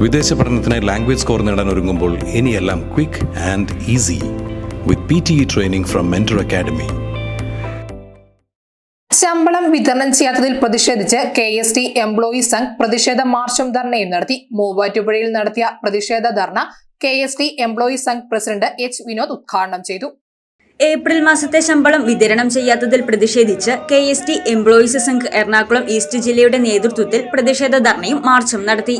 വിദേശ പഠനത്തിനായി language score നേടാൻ ഒരുങ്ങുമ്പോൾ ഇനിയെല്ലാം quick and easy with P T training from mentor academy ശമ്പളം വിതരണം ചെയ്യാത്തതിൽ പ്രതിഷേധിച്ച് K S T employees Sangh പ്രതിഷേധ മാർച്ചും ധർണയും നടത്തി. മൂവാറ്റുപുഴയിൽ നടത്തിയ പ്രതിഷേധ ധർണ K S T employees Sangh president H Vinod ഉദ്ഘാടനം ചെയ്തു. ഏപ്രിൽ മാസത്തെ ശമ്പളം വിതരണം ചെയ്യാത്തതിൽ പ്രതിഷേധിച്ച് K S T employees Sangh Ernakulam east ജില്ലയുടെ നേതൃത്വത്തിൽ പ്രതിഷേധ ധർണയും മാർച്ചും നടത്തി.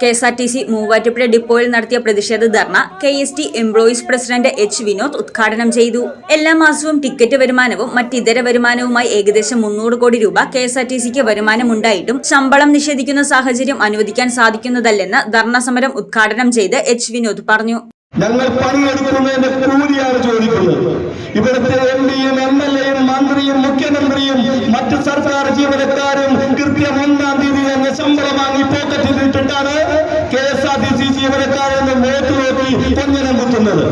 K S R T C Muvattupuzha ഡിപ്പോയിൽ നടത്തിയ പ്രതിഷേധ ധർണ K S T employees president H Vinod ഉദ്ഘാടനം ചെയ്തു. എല്ലാ മാസവും ടിക്കറ്റ് വരുമാനവും മറ്റിതര വരുമാനവുമായി ഏകദേശം മുന്നൂറ് കോടി രൂപ കെ എസ് ആർ ടി സിക്ക് വരുമാനമുണ്ടായിട്ടും ശമ്പളം നിഷേധിക്കുന്ന സാഹചര്യം അനുവദിക്കാൻ സാധിക്കുന്നതല്ലെന്ന് ധർണ സമരം ഉദ്ഘാടനം ചെയ്ത് എച്ച് വിനോദ് പറഞ്ഞു. ഞങ്ങൾ പണിയെടുക്കുന്നതിന്റെ കൂലിയാണ് ചോദിക്കുന്നത്. ഇവിടുത്തെ എം പിയും എം എൽ എയും മന്ത്രിയും മുഖ്യമന്ത്രിയും മറ്റ് സർക്കാർ ജീവനക്കാരും കൃത്യം ഒന്നാം തീയതി തന്നെ ശമ്പളം വാങ്ങി പോക്കറ്റിൽ ഇട്ടിട്ടാണ് K S R T C ജീവനക്കാരെന്ന് നോക്കി നോക്കി പൊഞ്ഞനം കുത്തുന്നത്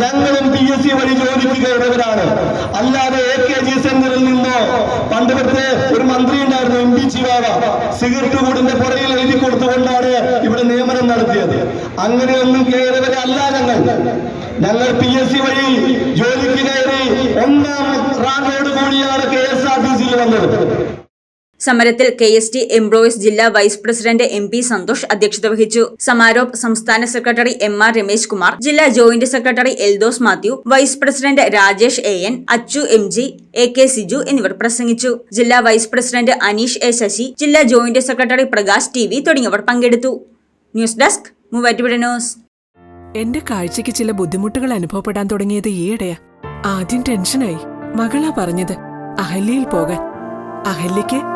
ഞങ്ങളും പി എസ് സി വഴി ജോലിക്ക് അല്ലാതെ എ കെ ജി സെന്ററിൽ നിന്നോ പണ്ട് ഒരു മന്ത്രി ഉണ്ടായിരുന്നു എം പി ചിവാവ. സിഗരറ്റ് കൂടിന്റെ പുറകിൽ എഴുതി കൊടുത്തുകൊണ്ടാണ് ഇവിടെ നിയമനം നടത്തിയത്. അങ്ങനെയൊന്നും കയറിയവരല്ല ഞങ്ങൾ. ഞങ്ങൾ പി എസ് സി വഴി ജോലിക്ക് കയറി ഒന്നാം റാങ്കോട് കൂടിയാണ് കെ എസ് ആർ ടി സിയിൽ വന്നത്. സമരത്തിൽ കെ എസ് ടി എംപ്ലോയീസ് ജില്ലാ vice president M P Santhosh അധ്യക്ഷത വഹിച്ചു. സമാരോപ് സംസ്ഥാന secretary M R Ramesh Kumar ജില്ലാ joint secretary Eldhose Mathew vice president Rajesh A N Achu M G A K Siju എന്നിവർ പ്രസംഗിച്ചു. ജില്ലാ vice president Aneesh A Sasi ജില്ലാ joint secretary Prakash T V തുടങ്ങിയവർ പങ്കെടുത്തു. News desk Muvattupuzha news. എന്റെ കാഴ്ചയ്ക്ക് ചില ബുദ്ധിമുട്ടുകൾ അനുഭവപ്പെടാൻ തുടങ്ങിയത് ഈയിടെയാ. ആദ്യം ടെൻഷനായി. മകളാ പറഞ്ഞത് അഹല്യയിൽ പോകാൻ. അഹല്യയ്ക്ക്